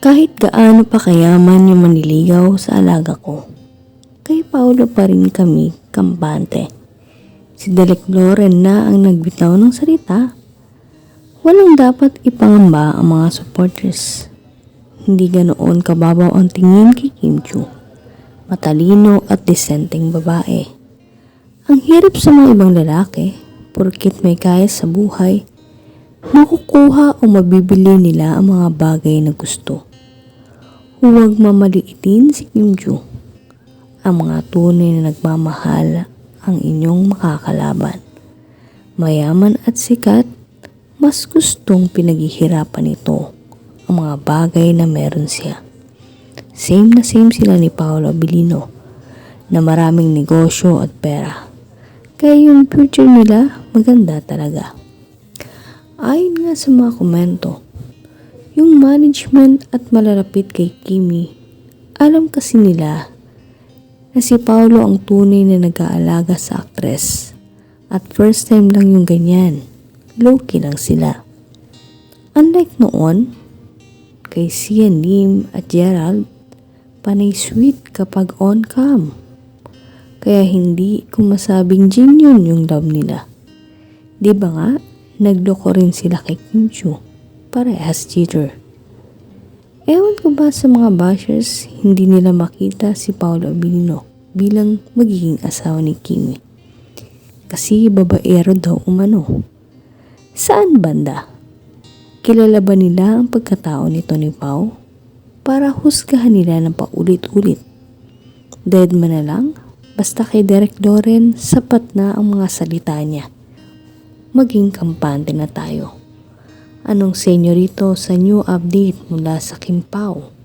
Kahit gaano pa kayaman yung maniligaw sa alaga ko, kay Paolo pa rin kami kampante. Si Derek Loren na ang nagbitaw ng salita. Walang dapat ipangamba ang mga supporters. Hindi ganoon kababaw ang tingin kay Kim Chu. Matalino at disenteng babae. Ang hirap sa mga ibang lalaki, porkit may kaya sa buhay, makukuha o mabibili nila ang mga bagay na gusto. Huwag mamaliitin si Kim Chu. Ang mga tunay na nagmamahal ang inyong makakalaban. Mayaman at sikat, mas gustong pinaghihirapan ito ang mga bagay na meron siya. Same na same sila ni Paolo Abilino na maraming negosyo at pera. Kaya yung future nila maganda talaga. Ayon nga sa mga komento, yung management at malalapit kay Kimi, alam kasi nila na si Paolo ang tunay na nag-aalaga sa aktres. At first time lang yung ganyan, low-key lang sila. Unlike noon, kay Sian Lim at Gerald, panay sweet kapag on cam. Kaya hindi ko masabing genuine yung love nila. Di ba nga, nagloko rin sila kay Kim Chu, parehas cheater. Ewan ko ba sa mga bashers, hindi nila makita si Paolo Abilino bilang magiging asawa ni Kimi. Kasi babaero daw umano. Saan banda? Kilala ba nila ang pagkatao nito ni Pao? Para husgahan nila ng paulit-ulit. Dead man na lang, basta kay Derek Loren, sapat na ang mga salita niya. Maging kampante na tayo. Anong senyorito sa new update mula sa Kim Pao?